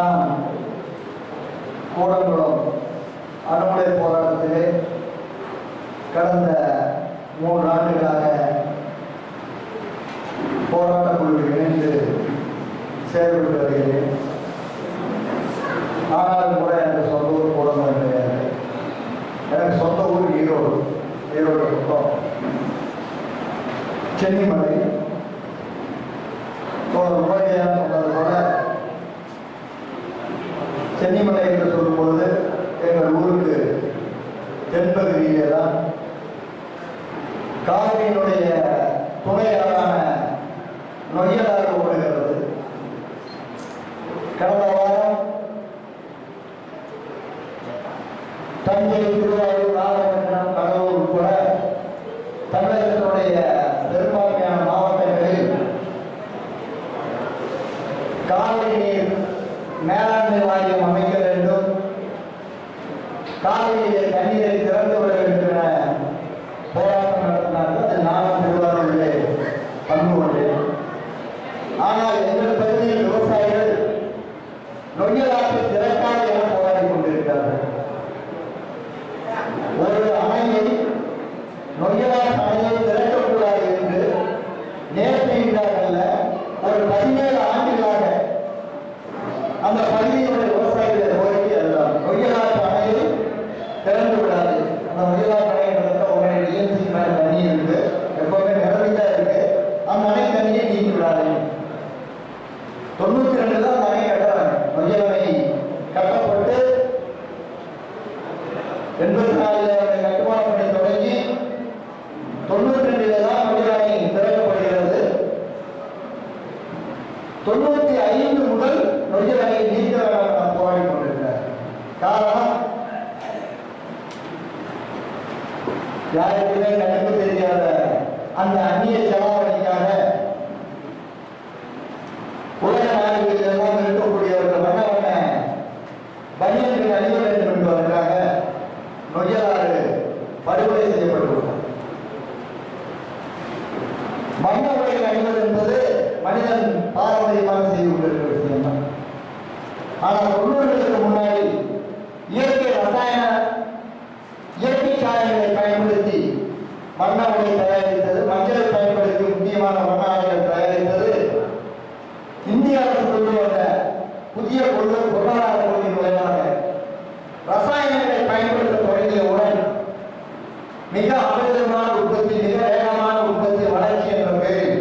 감사합니다. Senin bana தண்ணீரை திறந்து விட போராட்டம் நடத்தினார்கள். அது நானும் திருவாரூரிலே ஆனால் எங்கள் பகுதியில் விவசாயிகள் நொய்யலாற்று மிக அபரிதமான உற்பத்தி மிக வேகமான உற்பத்தி வளர்ச்சி என்ற பெயரில்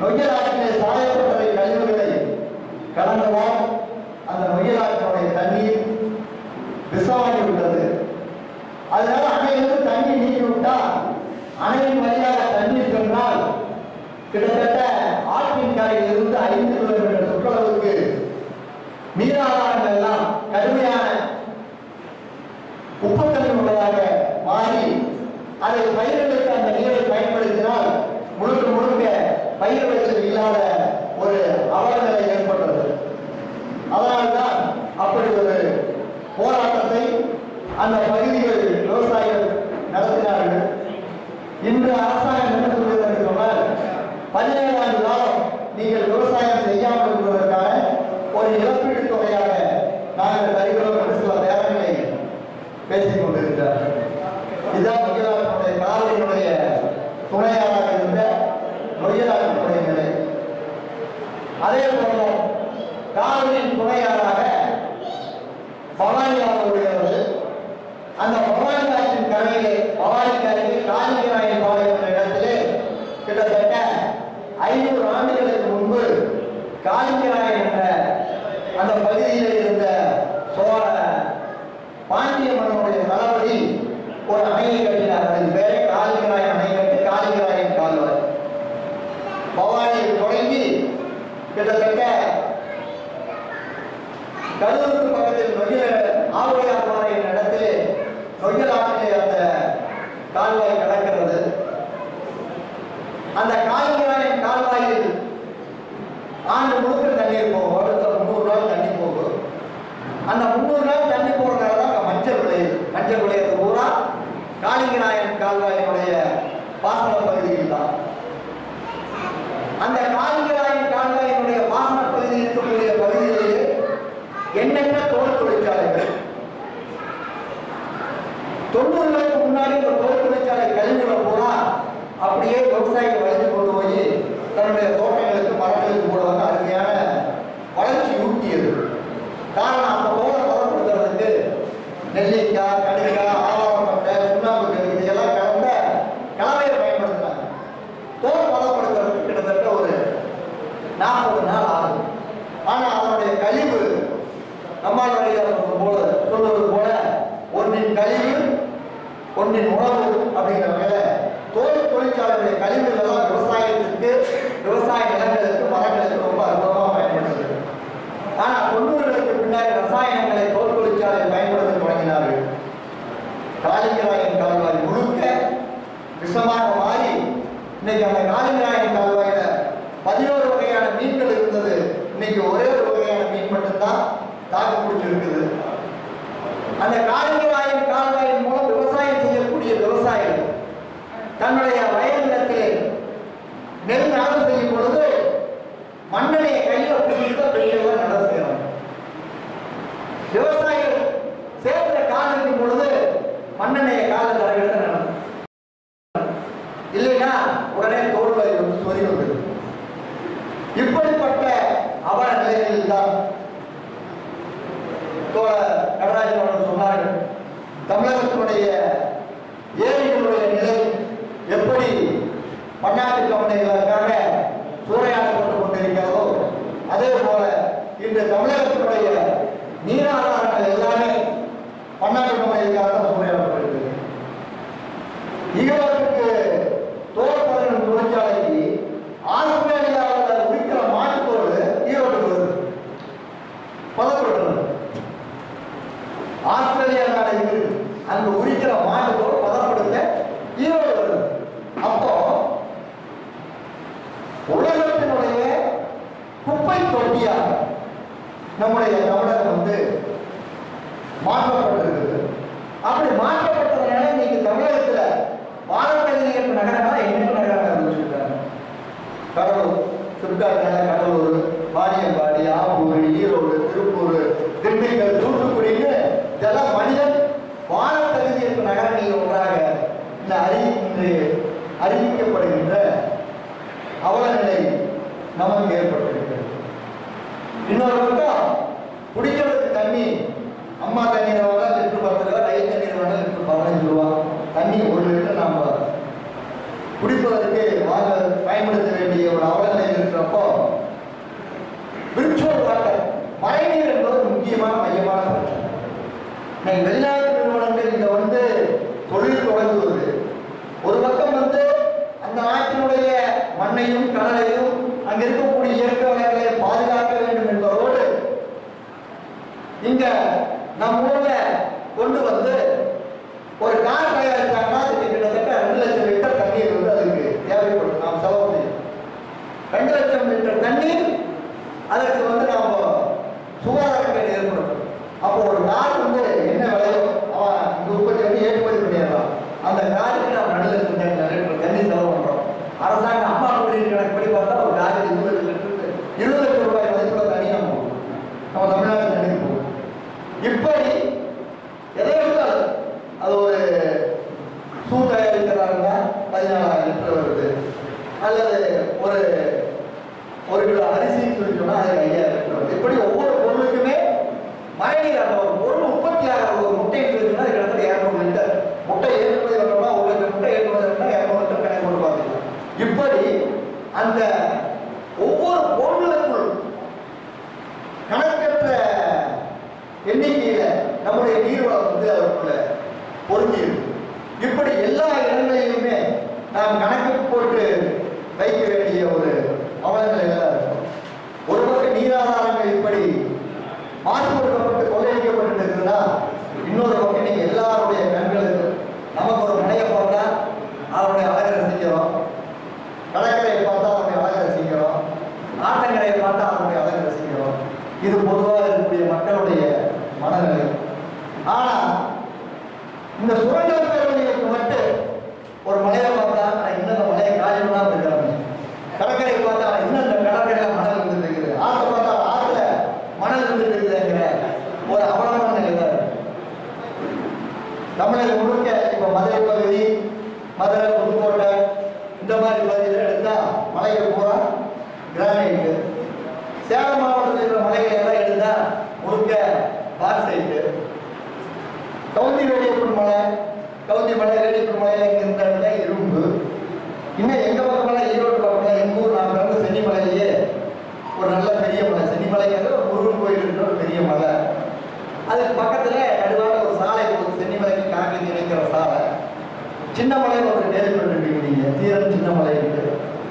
நொய்யலாற்றிலே சாயப்பட்டறை கழிவுகளை கலந்ததால் அந்த நொய்யலாற்றினுடைய தண்ணீர் விஷமாகி விட்டது அதனால அணையிலிருந்து தண்ணி நீக்கிவிட்டால் அணையின் வழியாக ஐநூறு ஆண்டுகளுக்கு முன்பு காஞ்சிநாயன் அந்த பகுதியில் இருந்த சோழ பாண்டிய மன்னனுடைய தளபதி ஒரு அணையை கட்டினார். அது பேரே காலிகராயன் அணை தொடங்கி கிட்டத்தட்ட கால்வாய் கடக்கிறது. அந்த கால்வாய் கால்வாயில் ஆண்டு முழுக்க தண்ணீர் போகும். வருடத்தில் முந்நூறு நாள் தண்ணி போகும். அந்த முன்னூறு நாள் தண்ணி போகிறதுனால தான் மஞ்சள் விளையுது. மஞ்சள் விளையிறது பூரா காளிங்கநாயன் கால்வாயினுடைய பாசன பகுதியில் தான். அந்த காளிங்கநாயன் கால்வாயினுடைய பாசன பகுதி இருக்கக்கூடிய பகுதியிலேயே எண்ணற்ற அப்படியே விவசாய வளர்ந்து கொண்டு போய் தன்னுடைய விஷமாக மாறி இன்னைக்கு அந்த காலிநாயகன் கால்வாயில பதினோரு வகையான மீன்கள் இருந்தது. இன்னைக்கு ஒரே ஒரு வகையான மீன் மட்டும்தான் தாக்கு பிடிச்சிருக்குது அந்த காலிநாயகன் கால்வாயின் மூலம் விவசாயம் செய்யக்கூடிய விவசாயிகள் தன்னுடைய உடனே தோல்லை சொறி வந்தது இப்படிப்பட்ட அவல நிலையில் தான் தோழர் நடராஜன் அவர்கள் சொன்னார்கள். தமிழகத்தினுடைய ஏரிகளுடைய நிலை எப்படி? பன்னாட்டு கம்பெனிகளால் அங்கு உரிக்கிற மாட்டு தோல் பதப்படுத்த ஈரோடு அப்போ உலகத்தினுடைய குப்பை தொட்டியாக நம்முடைய தமிழகம் வந்து என்று அறிவிக்கப்படுகின்ற அவலநிலை நமக்கு ஏற்பட்டிருக்கிறது. இன்னொரு பக்கம் குடிக்கிறதுக்கு தண்ணி அம்மா தண்ணீர் வேணா லிட்டர் பத்து ரூபா டயல் தண்ணீர் வேணா லிட்டர் பதினஞ்சு ரூபா. தண்ணி ஒரு லிட்டர் நாம் குடிப்பதற்கு வாங்க பயன்படுத்த மண்ணையும் கடலையும் அங்க இருக்கக்கூடிய இயற்கை வளங்களை பாதுகாக்க வேண்டும் என்பதோடு இங்க நம் ஊர்ல கொண்டு வந்து ஒரு கார் தயாரிச்சாங்கன்னா அதுக்கு கிட்டத்தட்ட ரெண்டு லட்சம் லிட்டர் தண்ணீர் வந்து அதுக்கு தேவைப்படும். நாம் செலவு செய்யணும். ரெண்டு லட்சம் லிட்டர் தண்ணீர் அதற்கு வந்து நாம் சுகாதார கேடு ஏற்படுத்தும். அப்போ ஒரு கார் இப்படி இப்படி எல்லா இடங்களையுமே நாம் கணக்கு அதுக்கு பக்கத்துல நடுவான ஒரு சாலை கொடுத்து சென்னிமலைக்கு காக்கி நினைக்கிற சாலை. சின்னமலையில் ஒரு டெலிவரி பண்ணிருக்கீங்க தீரன் சின்னமலை இருக்கு.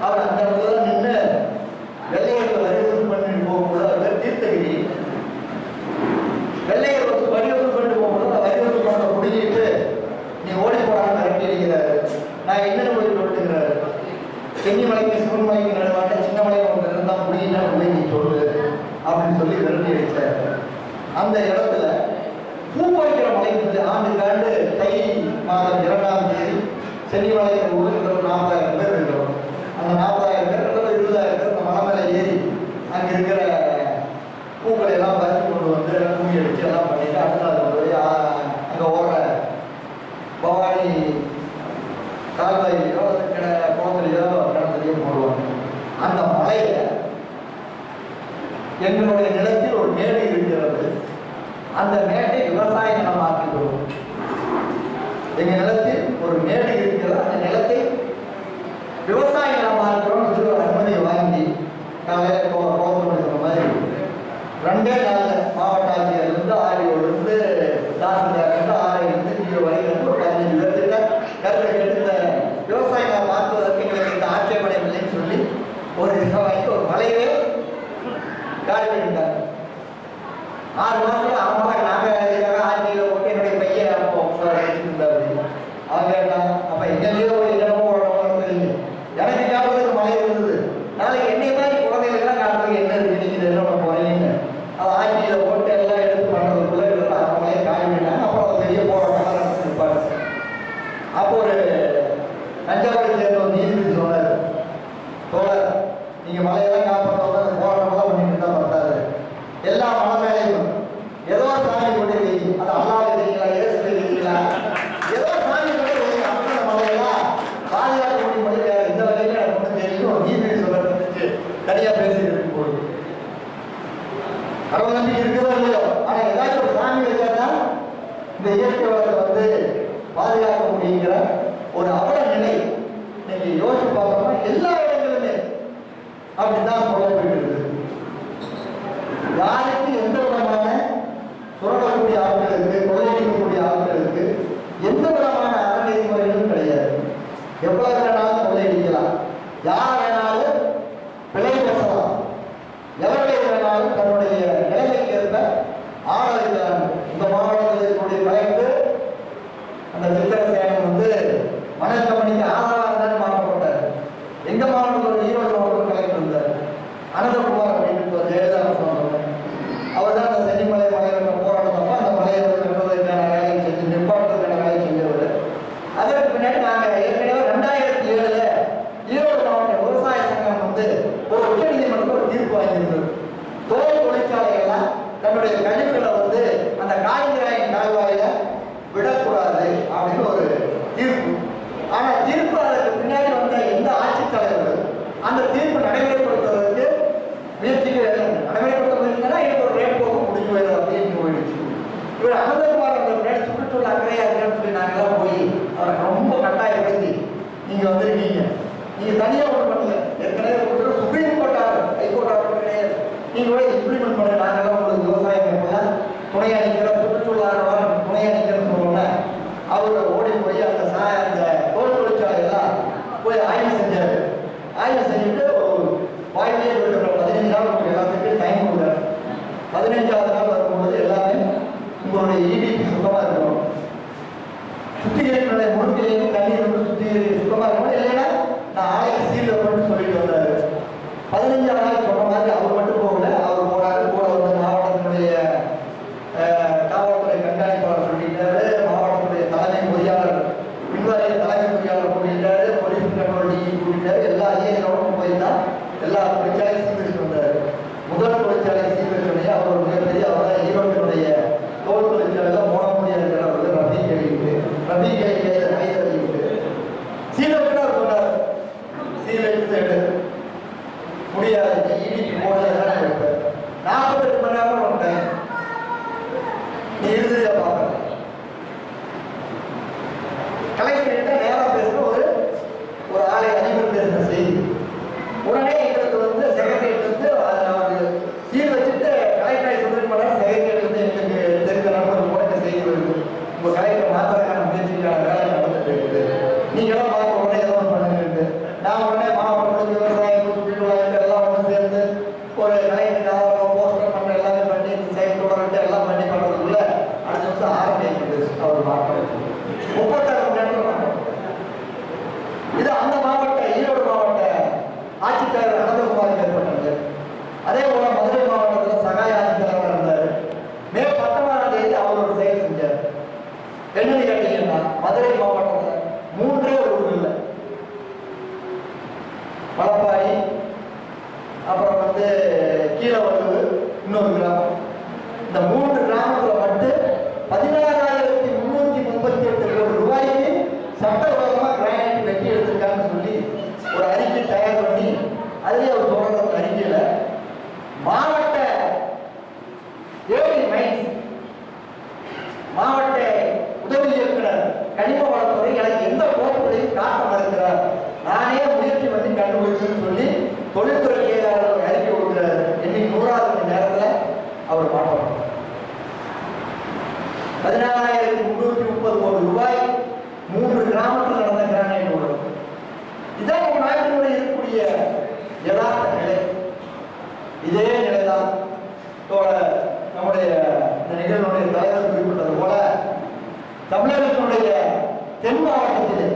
அவர் அந்த இடத்துல தான் நின்று வெள்ளையர்கள் வரிவசூல் பண்ணி போகும்போது தீர்த்தகிரி. வெள்ளையர் வந்து வரிவசூல் பண்ணிட்டு போகும்போது வரிவசூல் பண்ண முடிஞ்சிட்டு நீ ஓடி போறான்னு மிரட்டிடுகிறாரு நான் என்ன போய் சொல்லுகிறாரு சென்னிமலைக்கு சிவன்மலைக்கு நடுவாட்ட சின்னமலைக்கு ஒன்று இருந்தால் முடியல அப்படின்னு சொல்லு. அப்படின்னு சொல்லி விரட்டி அடிச்சார். அந்த இடத்துல பூவைக்கிறம் அழைப்பது ஆண்டுக்காண்டு தை மாதம் இரண்டாம் தேதி சென்னிமலையில் ஒரு நாற்பதாயிரம் பேர் இருக்கிறோம். அந்த நாற்பதாயிரம் பேர் அல்லது இருபதாயிரம் பேர் மலை மேலே ஏறி அங்க இருக்கிற பூக்களை எல்லாம் பறித்து கொண்டு வந்து பூமி அடிச்சு எல்லாம் பண்ணிட்டு அடுத்த அது போய் அங்கே ஓடுற பவானி கால்வாயிலையோ கிட குளத்துலையோ கிணத்துலையோ போடுவாங்க. அந்த மலையில் எங்களுடைய நிலத்தில் ஒரு மேடை அந்த மேட்டை விவசாய நிலமாக்கி விடுவோம் எங்கள் நிலத்தில் ஒரு மேடு இருக்கிறது அந்த நிலத்தை விவசாய நிலமாக்கிறோம்னு ஆக்கிறோம் ஒரு அனுமதியை வாங்கி நான் வேலை போக போகணும்னு மாதிரி. ரெண்டே நாள் பார்த்தோம்னா எல்லா இடங்களுமே அப்படிதான் சொல்லப்பட்டிருக்கிறது யாருக்கு எந்த விதமான சுரண்டக்கூடிய ஆட்கள் இருக்கு கொள்ளையடிக்கக்கூடிய ஆட்கள் இருக்கு எந்த விதமான அறநெறிமுறைகளும் கிடையாது. எவ்வளவு உனக்கு ரொம்ப கட்டாயப்படுத்தி நீங்கள் வந்துருக்கீங்க நீங்கள் தனியாக ஒன்று பண்ணல. ஏற்கனவே சுப்ரீம் கோர்ட்டாக ஹைகோர்ட்டாக கிடையாது. நீங்கள் கூட இம்ப்ளிமெண்ட் பண்ணுங்க நாங்கள் பதினஞ்சாவது நாள் சொன்ன மாதிரி அவர் மட்டும் தமிழகத்தினுடைய தென் மாவட்டத்திலே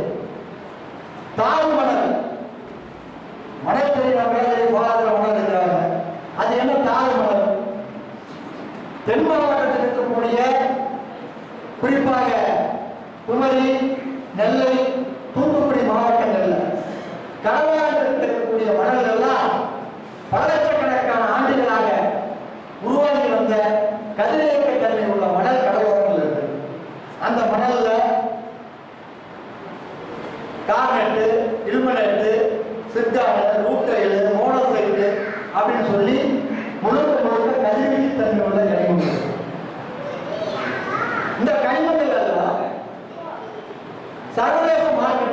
தாழ் மணல் மணல் தெரிகிற மேலே பாதத்தில் மணல் இருக்கிறாங்க. அது என்ன தாழ் மணல்? தென் மாவட்டத்தில் இருக்கக்கூடிய குறிப்பாக குமரி நெல்லை தூத்துக்குடி எடுத்து இல்மன் எடுத்து சித்தாடு ரூட் எழுது மோனோசைட்டு அப்படின்னு சொல்லி முழுக்க முழுக்க கதிர்வீச்சு தன்மையோட உள்ள கனிமங்கள். இந்த கனிமங்கள் எல்லாம் சர்வதேச மார்க்கெட்